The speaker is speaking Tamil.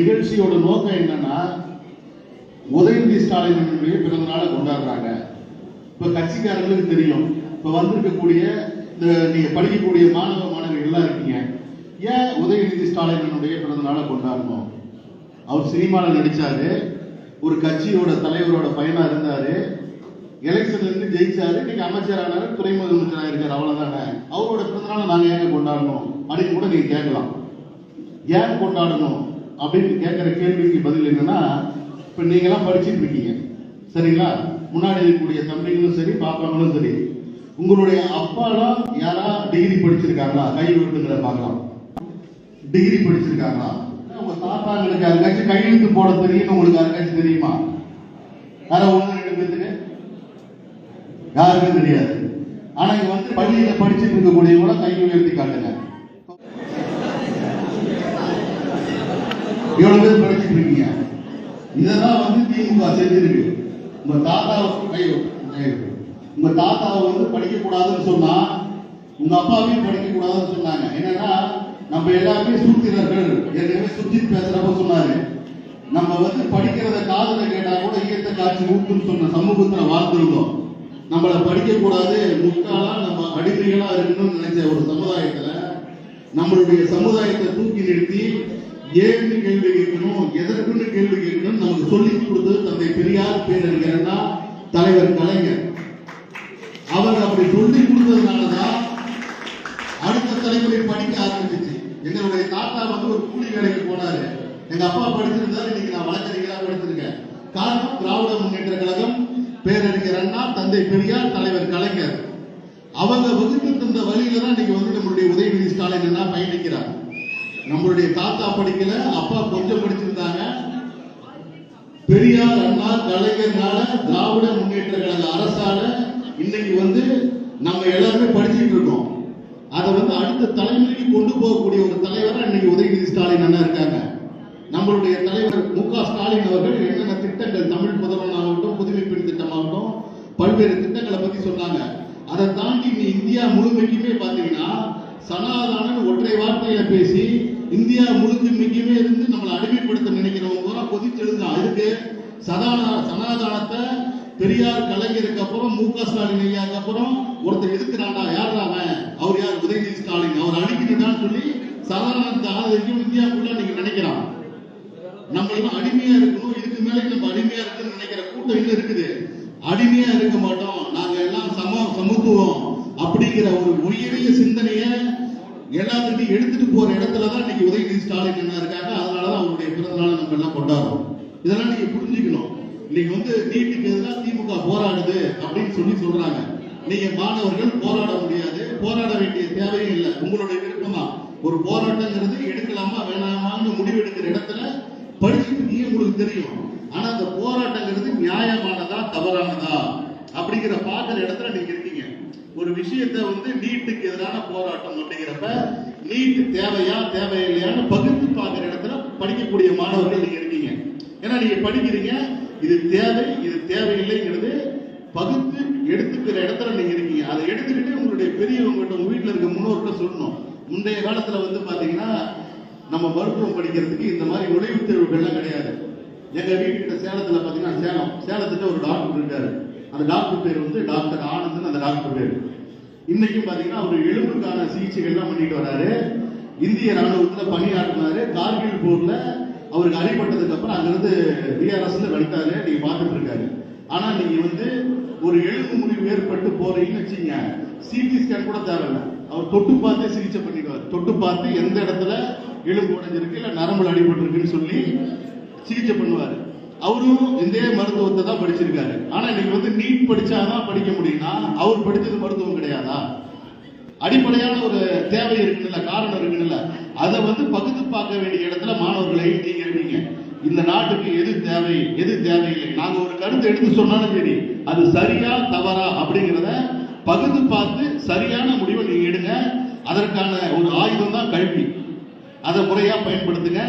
நிகழ்ச்சியோட நோக்கம் என்னன்னா உதயநிதி ஸ்டாலினுடைய பிறந்த நாளை கொண்டாடுறாங்க. இப்ப கட்சிக்காரங்களுக்கு தெரியும். இப்ப வந்திருக்கக்கூடிய இந்த நீங்க படிக்கக்கூடிய மாணவ மாணவிகள் எல்லாம் இருக்கீங்க. ஏன் உதயநிதி ஸ்டாலினுடைய பிறந்த நாளை கொண்டாடணும்? அவர் சினிமாவில் நடிச்சாரு. ஒரு கட்சியோட தலைவரோட பையனா இருந்தாரு. எலெக்ஷன்ல இருந்து ஜெயிச்சாரு. இன்னைக்கு அமைச்சரானாரு துறை முதலமைச்சராக இருக்காரு. அவ்வளவுதானே. அவரோட பிறந்தநாளை நாங்க ஏன் கொண்டாடணும்? அப்படின்னு கூட நீங்க கேட்கலாம். ஏன் கொண்டாடணும்? அப்படின்னு கேட்கிற கேள்விக்கு பதில் என்னன்னா இப்ப நீங்க எல்லாம் படிச்சுட்டு இருக்கீங்க. சரிங்களா? முன்னாடி இருக்கக்கூடிய தம்பிகளும் சரி பாப்பாங்களும் சரி உங்களுடைய அப்பாலாம் யாரா டிகிரி படிச்சிருக்காங்களா? கை விட்டுங்கிற பார்க்கலாம். டிகிரி படிச்சிருக்காங்களா? உங்க தாத்தாங்களுக்கு யாருக்காச்சும் கையெழுத்து போட தெரியும்? உங்களுக்கு யாருக்காச்சும் தெரியுமா? யாரா ஒண்ணு ரெண்டு பேருக்கு யாருக்கும் தெரியாது. ஆனா இங்க வந்து பள்ளியில படிச்சுட்டு இருக்கக்கூடியவங்கள கை உயர்த்தி காட்டுங்க. எவ்வளவு பேர் படிச்சுட்டு இருக்கீங்க இதெல்லாம் வந்து திமுக செஞ்சிருக்கு. உங்க தாத்தா உங்க தாத்தாவை வந்து படிக்க கூடாதுன்னு சொன்னா உங்க அப்பாவையும் படிக்க கூடாதுன்னு சொன்னாங்க. என்னன்னா நம்ம எல்லாருமே சுத்தினர்கள் ஏற்கனவே சுஜித் பேசுறப்ப சொன்னாரு. நம்ம வந்து படிக்கிறத காதல கேட்டா கூட ஈயத்த காட்சி ஊக்குன்னு சொன்ன சமூகத்துல வாழ்ந்துருந்தோம். நம்மள படிக்க கூடாது முக்காலா நம்ம அடிமைகளா இருக்கணும்னு நினைச்ச ஒரு சமுதாயத்துல நம்மளுடைய சமுதாயத்தை தூக்கி நிறுத்தி ஏன்னு கேள்வி கேட்கணும் எதற்குன்னு கேள்வி கேட்கணும் நமக்கு சொல்லி கொடுத்தது தந்தை பெரியார் பேரறிஞர்னா தலைவர் கலைஞர். அவர் அப்படி சொல்லி கொடுத்ததுனாலதான் அடுத்த தலைமுறை படிக்க ஆரம்பிச்சிச்சு. எங்களுடைய தாத்தா வந்து ஒரு கூலி வேலைக்கு போனாரு. எங்க அப்பா படிச்சிருந்தாரு இன்னைக்கு நான் வழக்கறிஞராக படிச்சிருக்கேன். காரணம் திராவிட முன்னேற்ற கழகம் பேரறிஞர் அண்ணா தந்தை பெரியார் தலைவர் கலைஞர். அவங்க வகுத்து தந்த வழியில தான் இன்னைக்கு வந்து நம்மளுடைய உதயநிதி ஸ்டாலின் என்ன பயணிக்கிறார். நம்மளுடைய தாத்தா படிக்கல அப்பா கொஞ்சம் படிச்சிருந்தாங்க. பெரியார் அண்ணா கலைஞர்னால திராவிட முன்னேற்ற கழக அரசால இன்னைக்கு வந்து நம்ம எல்லாருமே படிச்சுட்டு இருக்கோம். அதை வந்து அடுத்த தலைமுறைக்கு கொண்டு போகக்கூடிய ஒரு தலைவராக இன்னைக்கு உதயநிதி ஸ்டாலின் அண்ணா இருக்காங்க. நம்மளுடைய தலைவர் மு க ஸ்டாலின் அவர்கள் என்னென்ன திட்டங்கள் தமிழ் புதல்வன் ஆகட்டும் புதுமை பெண் திட்டமாகட்டும் பல்வேறு திட்டங்களை பத்தி சொன்னாங்க. அதை தாண்டி இந்தியா முழுமைக்குமே பாத்தீங்கன்னா சனாதான ஒற்றை வார்த்தையில பேசி இந்தியா முழுமைக்குமே இருந்து நம்மளை அடிமைப்படுத்த நினைக்கிறவங்க பூரா கொதிச்செழுந்தான் அதுக்கு சதான சனாதானத்தை பெரியார் கலைஞருக்கு அப்புறம் மு க ஸ்டாலின் ஐயாக்கு அப்புறம் ஒருத்தர் எதுக்குறாண்டா யார் அவன்? அவர் யார்? உதயநிதி ஸ்டாலின். அவர் அடிக்கணும்டான்னு சொல்லி சதானந்த ஆதரிக்கும் இந்தியாவுக்குள்ள நீங்க நினைக்கிறான். நம்ம அடிமையா இருக்கணும். இதுக்கு மேலே நம்ம அடிமையா இருக்குன்னு நினைக்கிற கூட்டம் இன்னும் இருக்குது. அடிமையா இருக்க மாட்டோம். நாங்க எல்லாம் சம சமத்துவம் அப்படிங்கிற ஒரு உயரிய சிந்தனையை எல்லாத்துக்கும் எடுத்துட்டு போற இடத்துல தான் இன்னைக்கு உதயநிதி ஸ்டாலின் என்ன இருக்காங்க அதனாலதான் அவருடைய பிறந்த நாளை நம்ம எல்லாம் கொண்டாடுறோம். இதெல்லாம் நீங்க புரிஞ்சுக்கணும். இன்னைக்கு வந்து நீட்டுக்கு எதிராக திமுக போராடுது அப்படின்னு சொல்லி சொல்றாங்க. நீங்க மாணவர்கள் போராட முடியாது போராட வேண்டிய தேவையும் இல்லை. உங்களுடைய விருப்பம்? தான் ஒரு போராட்டங்கிறது எடுக்கலாமா வேணாமான்னு முடிவெடுக்கிற இடத்துல படிச்சுட்டு இருக்கீங்க உங்களுக்கு தெரியும். ஆனா அந்த போராட்டங்கிறது நியாயமானதா தவறானதா? அப்படிங்கிற பாக்குற இடத்துல நீங்க இருக்கீங்க. ஒரு விஷயத்தை வந்து நீட்டுக்கு எதிரான போராட்டம் அப்படிங்கிறப்ப நீட் தேவையா தேவையில்லையான்னு பகிர்ந்து பார்க்குற இடத்துல படிக்கக்கூடிய மாணவர்கள் நீங்க இருக்கீங்க. ஏன்னா நீங்க படிக்கிறீங்க இது தேவை இது தேவையில்லைங்கிறது பகுத்து எடுத்துக்கிற இடத்துல நீங்க இருக்கீங்க. அதை எடுத்துக்கிட்டு உங்களுடைய பெரியவங்ககிட்ட உங்க வீட்டுல இருக்க முன்னோர்கிட்ட சொல்லணும். முந்தைய காலத்துல வந்து பாத்தீங்கன்னா நம்ம மருத்துவம் படிக்கிறதுக்கு இந்த மாதிரி நுழைவுத் தேர்வுகள்லாம் கிடையாது. எங்க வீட்டுக்கிட்ட சேலத்துல பாத்தீங்கன்னா சேலம் சேலத்துக்கு ஒரு டாக்டர் இருக்காரு. அந்த டாக்டர் பேர் வந்து டாக்டர் ஆனந்தன் அந்த டாக்டர் பேர். இன்னைக்கும் பாத்தீங்கன்னா அவர் எலும்புக்கான சிகிச்சைகள்லாம் பண்ணிட்டு வராரு. இந்திய ராணுவத்துல பணியாற்றினாரு. கார்கில் போர்ல அவருக்கு அடிபட்டதுக்கு அப்புறம் அங்கிருந்து பிஆர்எஸ்ல வந்துட்டாரு நீங்க பார்த்துட்டு இருக்காரு. ஆனா நீங்க வந்து ஒரு எலும்பு முடிவு ஏற்பட்டு போறீங்கன்னு வச்சுங்க சிடி ஸ்கேன் கூட தேவையில்லை. அவர் தொட்டு பார்த்து சிகிச்சை பண்ணிடுவார். தொட்டு பார்த்து எந்த இடத்துல எலும்பு உடைஞ்சிருக்கு இல்ல நரம்பு அடிபட்டு இருக்குன்னு சொல்லி சிகிச்சை பண்ணுவாரு. அவரும் இதே மருத்துவத்தை தான் படிச்சிருக்காரு. ஆனா இன்னைக்கு வந்து நீட் படிச்சாதான் படிக்க முடியும்னா அவர் படிச்சது மருத்துவம் கிடையாதா? அடிப்படையான ஒரு தேவை இருக்குல்ல காரணம் இருக்குல்ல அதை வந்து பகுத்து பார்க்க வேண்டிய இடத்துல மாணவர்களை நீங்க இருக்கீங்க. இந்த நாட்டுக்கு எது தேவை எது தேவையில்லை? நாங்க ஒரு கருத்து எடுத்து சொன்னாலும் சரி அது சரியா தவறா அப்படிங்கிறத பகுத்து பார்த்து சரியான முடிவை நீங்க எடுங்க. அதற்கான ஒரு ஆயுதம் தான் கல்வி. அதை முறையா பயன்படுத்துங்க.